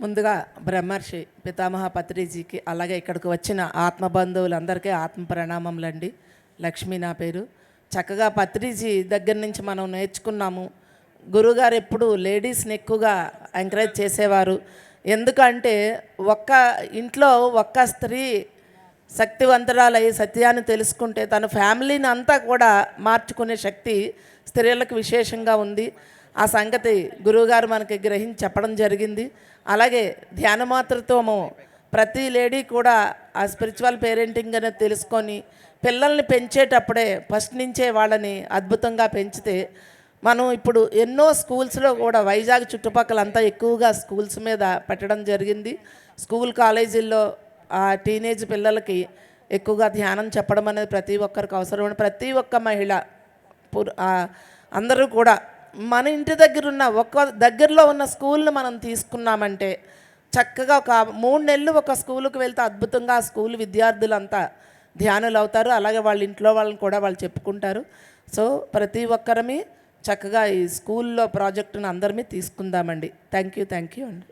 ముందుగా బ్రహ్మర్షి పితామహ పత్రిజీకి అలాగే ఇక్కడికి వచ్చిన ఆత్మ బంధువులందరికీ ఆత్మ ప్రణామములండి. లక్ష్మి నా పేరు. చక్కగా పత్రిజీ దగ్గర నుంచి మనం నేర్చుకున్నాము. గురుగారు ఎప్పుడు లేడీస్ని ఎక్కువగా ఎంకరేజ్ చేసేవారు. ఎందుకంటే ఒక్క ఇంట్లో ఒక్క స్త్రీ శక్తివంతురాలై సత్యాన్ని తెలుసుకుంటే తన ఫ్యామిలీని అంతా కూడా మార్చుకునే శక్తి స్త్రీలకు విశేషంగా ఉంది. ఆ సంగతి గురువుగారు మనకి గ్రహించి చెప్పడం జరిగింది. అలాగే ధ్యానమాతృత్వము ప్రతి లేడీ కూడా ఆ స్పిరిచువల్ పేరెంటింగ్ అనేది తెలుసుకొని పిల్లల్ని పెంచేటప్పుడే ఫస్ట్ నుంచే వాళ్ళని అద్భుతంగా పెంచితే మనం ఇప్పుడు ఎన్నో స్కూల్స్లో కూడా వైజాగ్ చుట్టుపక్కల అంతా ఎక్కువగా స్కూల్స్ మీద పెట్టడం జరిగింది. స్కూల్ కాలేజీల్లో ఆ టీనేజ్ పిల్లలకి ఎక్కువగా ధ్యానం చెప్పడం అనేది ప్రతి ఒక్కరికి అవసరం. ప్రతి ఒక్క మహిళ అందరూ కూడా మన ఇంటి దగ్గర ఉన్న ఒక్క దగ్గరలో ఉన్న స్కూల్ని మనం తీసుకున్నామంటే చక్కగా ఒక మూడు నెలలు ఒక స్కూల్కి వెళ్తే అద్భుతంగా ఆ స్కూల్ విద్యార్థులంతా ధ్యానులు అవుతారు. అలాగే వాళ్ళ ఇంట్లో వాళ్ళని కూడా వాళ్ళు చెప్పుకుంటారు. సో ప్రతి ఒక్కరమే చక్కగా ఈ స్కూల్లో ప్రాజెక్టును అందరమీ తీసుకుందామండి. థ్యాంక్ యూ థ్యాంక్ యూ అండి.